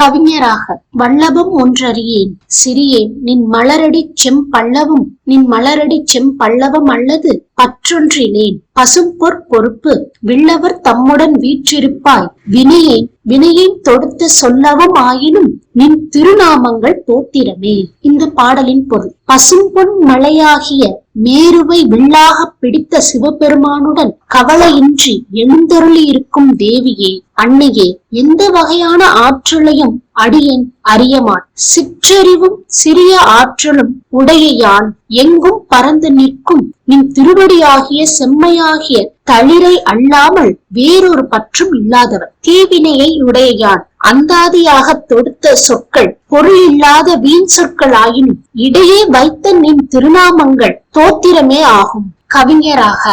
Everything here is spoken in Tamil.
கவிஞராக வல்லபம் ஒன்றறியேன். சிறியேன் நின் மலரடி செம்பல்லவும் நின் மலரடி செம்பல்லவம் அல்லது பற்றொன்றிலேன். பசும்பொற் பொறுப்பு வில்லவர் தம்முடன் வீற்றிருப்பாய். வினையேன் வினையேன் தொடுத்த சொல்லவும் ஆயினும் நின் திருநாமங்கள் தோத்திரமே. இந்த பாடலின் பொருள். பசும்பொன் மலையாகிய மேருவை வில்லாக பிடித்த சிவபெருமானுடன் கவலையின்றி எழுந்தருளி இருக்கும் தேவியே அன்னையே எந்த வகையான ஆற்றலையும் அடியேன் அறியமான். சிற்றறிவும் சிறிய ஆற்றலும் உடைய யான் எங்கும் பறந்து நிற்கும் நின் திருவடியாகிய செம்மையாகிய தளிரை அல்லாமல் வேறொரு பற்றும் இல்லாதவன். தீவினையை உடைய யான் அந்தாதியாக தொடுத்த சொற்கள் பொருள் இல்லாத வீண் சொற்கள் ஆயினும் இடையே வைத்த நின் திருநாமங்கள் தோத்திரமே ஆகும். கவிஞராக